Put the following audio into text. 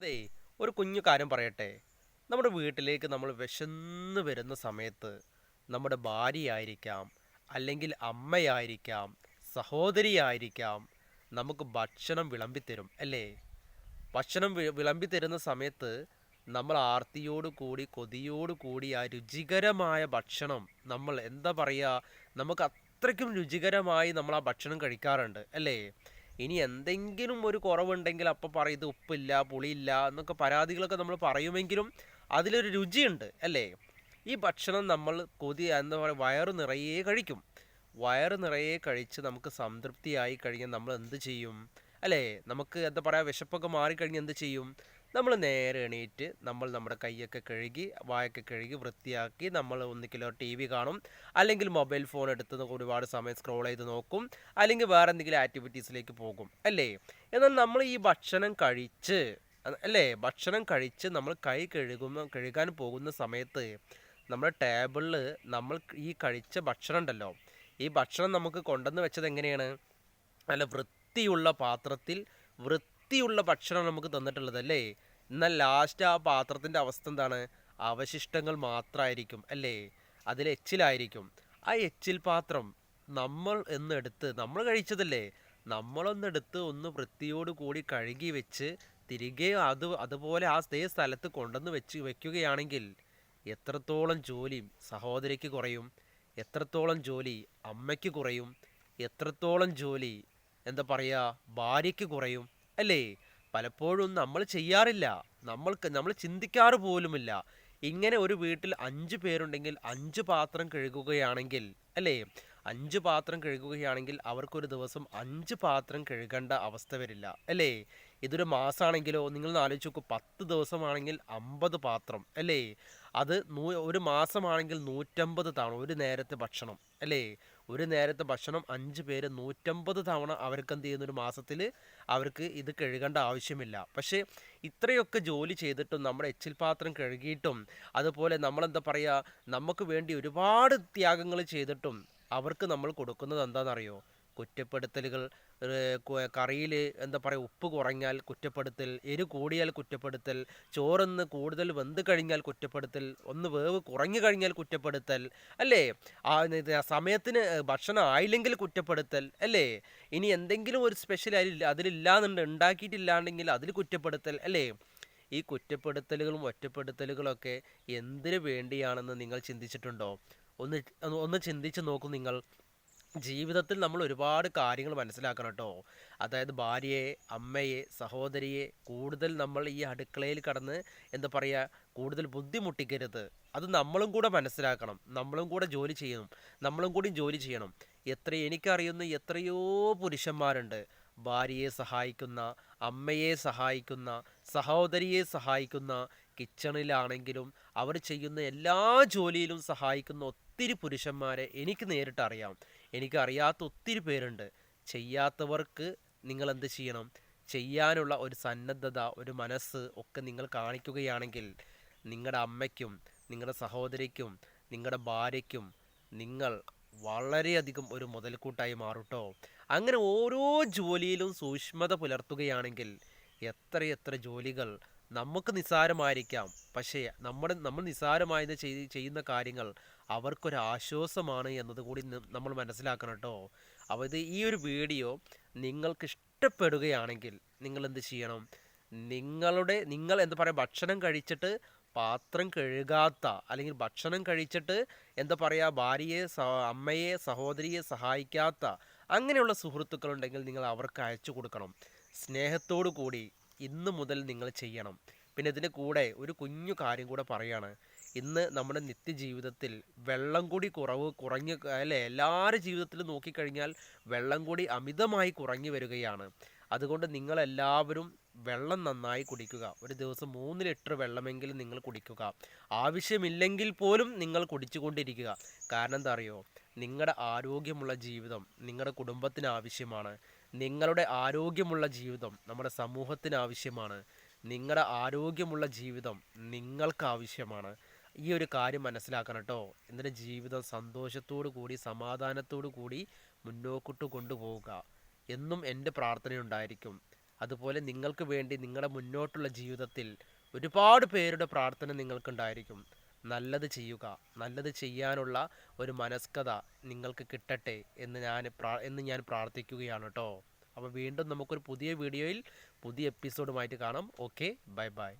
അതെ ഒരു കുഞ്ഞു കാര്യം പറയട്ടെ. നമ്മുടെ വീട്ടിലേക്ക് നമ്മൾ വിശന്ന് വരുന്ന സമയത്ത് നമ്മുടെ ഭാര്യയായിരിക്കാം അല്ലെങ്കിൽ അമ്മയായിരിക്കാം സഹോദരിയായിരിക്കാം നമുക്ക് ഭക്ഷണം വിളമ്പിത്തരും അല്ലേ? ഭക്ഷണം വിളമ്പിത്തരുന്ന സമയത്ത് നമ്മൾ ആർത്തിയോട് കൂടി കൊതിയോട് കൂടി ആ രുചികരമായ ഭക്ഷണം നമ്മൾ എന്താ പറയുക നമുക്ക് അത്രയ്ക്കും രുചികരമായി നമ്മൾ ആ ഭക്ഷണം കഴിക്കാറുണ്ട് അല്ലേ? ഇനി എന്തെങ്കിലും ഒരു കുറവുണ്ടെങ്കിൽ അപ്പം പറയും ഇത് ഉപ്പില്ല പുളിയില്ല എന്നൊക്കെ പരാതികളൊക്കെ നമ്മൾ പറയുമെങ്കിലും അതിലൊരു രുചിയുണ്ട് അല്ലേ? ഈ ഭക്ഷണം നമ്മൾ കൊതി എന്താ പറയുക വയറ് നിറയെ കഴിക്കും. വയറ് നിറയെ കഴിച്ച് നമുക്ക് സംതൃപ്തിയായി കഴിഞ്ഞാൽ നമ്മൾ എന്ത് ചെയ്യും? അല്ലേ? നമുക്ക് എന്താ പറയുക വിശപ്പൊക്കെ മാറിക്കഴിഞ്ഞാൽ എന്ത് ചെയ്യും? നമ്മൾ നേരെ എണീറ്റ് നമ്മൾ നമ്മുടെ കൈയൊക്കെ കഴുകി വായൊക്കെ കഴുകി വൃത്തിയാക്കി നമ്മൾ ഒന്നിക്കിലോ ടി വി കാണും. അല്ലെങ്കിൽ മൊബൈൽ ഫോൺ എടുത്ത് ഒരുപാട് സമയം സ്ക്രോൾ ചെയ്ത് നോക്കും. അല്ലെങ്കിൽ വേറെ എന്തെങ്കിലും ആക്ടിവിറ്റീസിലേക്ക് പോകും. അല്ലേ? എന്നാൽ നമ്മൾ ഈ ഭക്ഷണം കഴിച്ച് അല്ലേ? ഭക്ഷണം കഴിച്ച് നമ്മൾ കൈ കഴുകുന്ന കഴുകാൻ പോകുന്ന സമയത്ത് നമ്മുടെ ടേബിളിൽ നമ്മൾ ഈ കഴിച്ച ഭക്ഷണം ഉണ്ടല്ലോ. ഈ ഭക്ഷണം നമുക്ക് കൊണ്ടുവന്ന് വെച്ചത് എങ്ങനെയാണ്? നല്ല വൃത്തിയുള്ള പാത്രത്തിൽ വൃത്തിയുള്ള ഭക്ഷണം നമുക്ക് തന്നിട്ടുള്ളത് അല്ലേ? എന്നാൽ ലാസ്റ്റ് ആ പാത്രത്തിന്റെ അവസ്ഥ എന്താണ്? അവശിഷ്ടങ്ങൾ മാത്രമായിരിക്കും അല്ലേ? അതിൽ എച്ചിലായിരിക്കും. ആ എച്ചിൽ പാത്രം നമ്മൾ എന്നെടുത്ത് നമ്മൾ കഴിച്ചതല്ലേ? നമ്മളൊന്നെടുത്ത് ഒന്ന് വൃത്തിയോട് കൂടി കഴുകി വെച്ച് തിരികെ അത് അതുപോലെ ആ അതേ സ്ഥലത്ത് കൊണ്ടുവന്ന് വെച്ച് വെക്കുകയാണെങ്കിൽ എത്രത്തോളം ജോലി സഹോദരിക്ക് കുറയും? എത്രത്തോളം ജോലി അമ്മയ്ക്ക് കുറയും? എത്രത്തോളം ജോലി എന്താ പറയുക ഭാര്യയ്ക്ക് കുറയും? അല്ലേ? പലപ്പോഴും നമ്മൾ ചെയ്യാറില്ല. നമ്മൾക്ക് നമ്മൾ ചിന്തിക്കാറ് പോലുമില്ല. ഇങ്ങനെ ഒരു വീട്ടിൽ അഞ്ച് പേരുണ്ടെങ്കിൽ അഞ്ച് പാത്രം കഴുകുകയാണെങ്കിൽ അല്ലേ? അഞ്ച് പാത്രം കഴുകുകയാണെങ്കിൽ അവർക്കൊരു ദിവസം അഞ്ച് പാത്രം കഴുകേണ്ട അവസ്ഥ വരില്ല അല്ലേ? ഇതൊരു മാസമാണെങ്കിലോ നിങ്ങൾ ആലോചിച്ച് നോക്കൂ പത്ത് ദിവസമാണെങ്കിൽ അമ്പത് പാത്രം അല്ലേ? അത് നൂ ഒരു മാസമാണെങ്കിൽ നൂറ്റമ്പത് തവണ ഒരു നേരത്തെ ഭക്ഷണം അല്ലേ? ഒരു നേരത്തെ ഭക്ഷണം അഞ്ച് പേര് നൂറ്റമ്പത് തവണ അവർക്ക് എന്ത് ചെയ്യുന്ന ഒരു മാസത്തിൽ അവർക്ക് ഇത് കഴുകേണ്ട ആവശ്യമില്ല. പക്ഷേ ഇത്രയൊക്കെ ജോലി ചെയ്തിട്ടും നമ്മുടെ എച്ചിൽ പാത്രം കഴുകിയിട്ടും അതുപോലെ നമ്മളെന്താ പറയുക നമുക്ക് വേണ്ടി ഒരുപാട് ത്യാഗങ്ങൾ ചെയ്തിട്ടും അവർക്ക് നമ്മൾ കൊടുക്കുന്നത് എന്താണെന്നറിയോ കുറ്റപ്പെടുത്തലുകൾ കറിയിൽ എന്താ പറയുക ഉപ്പ് കുറഞ്ഞാൽ കുറ്റപ്പെടുത്തൽ എരി കൂടിയാൽ കുറ്റപ്പെടുത്തൽ ചോറൊന്ന് കൂടുതൽ വെന്ത് കഴിഞ്ഞാൽ കുറ്റപ്പെടുത്തൽ ഒന്ന് വേവ് കുറഞ്ഞു കഴിഞ്ഞാൽ കുറ്റപ്പെടുത്തൽ അല്ലേ? സമയത്തിന് ഭക്ഷണം ആയില്ലെങ്കിൽ കുറ്റപ്പെടുത്തൽ അല്ലേ? ഇനി എന്തെങ്കിലും ഒരു സ്പെഷ്യൽ അതിൽ അതിലില്ലാന്നുണ്ട് ഉണ്ടാക്കിയിട്ടില്ലാണ്ടെങ്കിൽ അതിൽ കുറ്റപ്പെടുത്തൽ അല്ലേ? ഈ കുറ്റപ്പെടുത്തലുകളും ഒറ്റപ്പെടുത്തലുകളൊക്കെ എന്തിനു വേണ്ടിയാണെന്ന് നിങ്ങൾ ചിന്തിച്ചിട്ടുണ്ടോ? ഒന്ന് ഒന്ന് ചിന്തിച്ച് നോക്കൂ നിങ്ങൾ. ജീവിതത്തിൽ നമ്മൾ ഒരുപാട് കാര്യങ്ങൾ മനസ്സിലാക്കണം കേട്ടോ. അതായത് ഭാര്യയെ അമ്മയെ സഹോദരിയെ കൂടുതൽ നമ്മൾ ഈ അടുക്കളയിൽ കടന്ന് എന്താ പറയുക കൂടുതൽ ബുദ്ധിമുട്ടിക്കരുത്. അത് നമ്മളും കൂടെ മനസ്സിലാക്കണം. നമ്മളും കൂടെ ജോലി ചെയ്യണം. നമ്മളും കൂടി ജോലി ചെയ്യണം. എത്ര എനിക്കറിയുന്ന എത്രയോ പുരുഷന്മാരുണ്ട്. ഭാര്യയെ സഹായിക്കുന്ന അമ്മയെ സഹായിക്കുന്ന സഹോദരിയെ സഹായിക്കുന്ന കിച്ചണിലാണെങ്കിലും അവർ ചെയ്യുന്ന എല്ലാ ജോലിയിലും സഹായിക്കുന്ന ഒത്തിരി പുരുഷന്മാരെ എനിക്ക് നേരിട്ട് അറിയാം എനിക്കറിയാത്ത ഒത്തിരി പേരുണ്ട്. ചെയ്യാത്തവർക്ക് നിങ്ങൾ എന്ത് ചെയ്യണം? ചെയ്യാനുള്ള ഒരു സന്നദ്ധത ഒരു മനസ്സ് ഒക്കെ നിങ്ങൾ കാണിക്കുകയാണെങ്കിൽ നിങ്ങളുടെ അമ്മയ്ക്കും നിങ്ങളുടെ സഹോദരിക്കും നിങ്ങളുടെ ഭാര്യയ്ക്കും നിങ്ങൾ വളരെയധികം ഒരു മുതൽക്കൂട്ടായി മാറുട്ടോ. അങ്ങനെ ഓരോ ജോലിയിലും സൂക്ഷ്മത പുലർത്തുകയാണെങ്കിൽ എത്രയെത്ര ജോലികൾ നമുക്ക് നിസ്സാരമായിരിക്കാം. പക്ഷേ നമ്മുടെ നമ്മൾ നിസ്സാരമായത് ചെയ് ചെയ്യുന്ന കാര്യങ്ങൾ അവർക്കൊരു ആശ്വാസമാണ് എന്നത് കൂടി നമ്മൾ മനസ്സിലാക്കണം കേട്ടോ. അപ്പോൾ ഇത് ഈ ഒരു വീഡിയോ നിങ്ങൾക്ക് ഇഷ്ടപ്പെടുകയാണെങ്കിൽ നിങ്ങൾ എന്ത് ചെയ്യണം? നിങ്ങളുടെ നിങ്ങൾ എന്താ പറയുക ഭക്ഷണം കഴിച്ചിട്ട് പാത്രം കഴുകാത്ത അല്ലെങ്കിൽ ഭക്ഷണം കഴിച്ചിട്ട് എന്താ പറയുക ഭാര്യയെ അമ്മയെ സഹോദരിയെ സഹായിക്കാത്ത അങ്ങനെയുള്ള സുഹൃത്തുക്കളുണ്ടെങ്കിൽ നിങ്ങൾ അവർക്ക് അയച്ചു കൊടുക്കണം. സ്നേഹത്തോടു കൂടി ഇന്ന് മുതൽ നിങ്ങൾ ചെയ്യണം. പിന്നെ ഇതിന്റെ കൂടെ ഒരു കുഞ്ഞു കാര്യം കൂടെ പറയാണ്. ഇന്ന് നമ്മുടെ നിത്യജീവിതത്തിൽ വെള്ളം കൂടി കുറവ് കുറഞ്ഞ് അല്ലേ? എല്ലാവരുടെ ജീവിതത്തിലും നോക്കിക്കഴിഞ്ഞാൽ വെള്ളം കൂടി അമിതമായി കുറഞ്ഞു വരികയാണ്. അതുകൊണ്ട് നിങ്ങളെല്ലാവരും വെള്ളം നന്നായി കുടിക്കുക. ഒരു ദിവസം മൂന്ന് ലിറ്റർ വെള്ളമെങ്കിലും നിങ്ങൾ കുടിക്കുക. ആവശ്യമില്ലെങ്കിൽ പോലും നിങ്ങൾ കുടിച്ചുകൊണ്ടിരിക്കുക. കാരണം എന്താ അറിയോ? നിങ്ങളുടെ ആരോഗ്യമുള്ള ജീവിതം നിങ്ങളുടെ കുടുംബത്തിന് ആവശ്യമാണ്. നിങ്ങളുടെ ആരോഗ്യമുള്ള ജീവിതം നമ്മുടെ സമൂഹത്തിന് ആവശ്യമാണ്. നിങ്ങളുടെ ആരോഗ്യമുള്ള ജീവിതം നിങ്ങൾക്ക് ആവശ്യമാണ്. ഈ ഒരു കാര്യം മനസ്സിലാക്കണം കേട്ടോ എന്നിട്ട് ജീവിതം സന്തോഷത്തോടു കൂടി സമാധാനത്തോടു കൂടി മുന്നോട്ട് കൊണ്ടുപോവുക. എന്നും എന്റെ പ്രാർത്ഥനയുണ്ടായിരിക്കും. അതുപോലെ നിങ്ങൾക്ക് വേണ്ടി നിങ്ങളുടെ മുന്നോട്ടുള്ള ജീവിതത്തിൽ ഒരുപാട് പേരുടെ പ്രാർത്ഥന നിങ്ങൾക്കുണ്ടായിരിക്കും. നല്ലത് ചെയ്യുക നല്ലത് ചെയ്യാനുള്ള ഒരു മനസ്കത നിങ്ങൾക്ക് കിട്ടട്ടെ എന്ന് ഞാൻ എന്ന് ഞാൻ പ്രാർത്ഥിക്കുകയാണ് കേട്ടോ അപ്പോൾ വീണ്ടും നമുക്കൊരു പുതിയ വീഡിയോയിൽ പുതിയ എപ്പിസോഡുമായിട്ട് കാണാം. Okay bye bye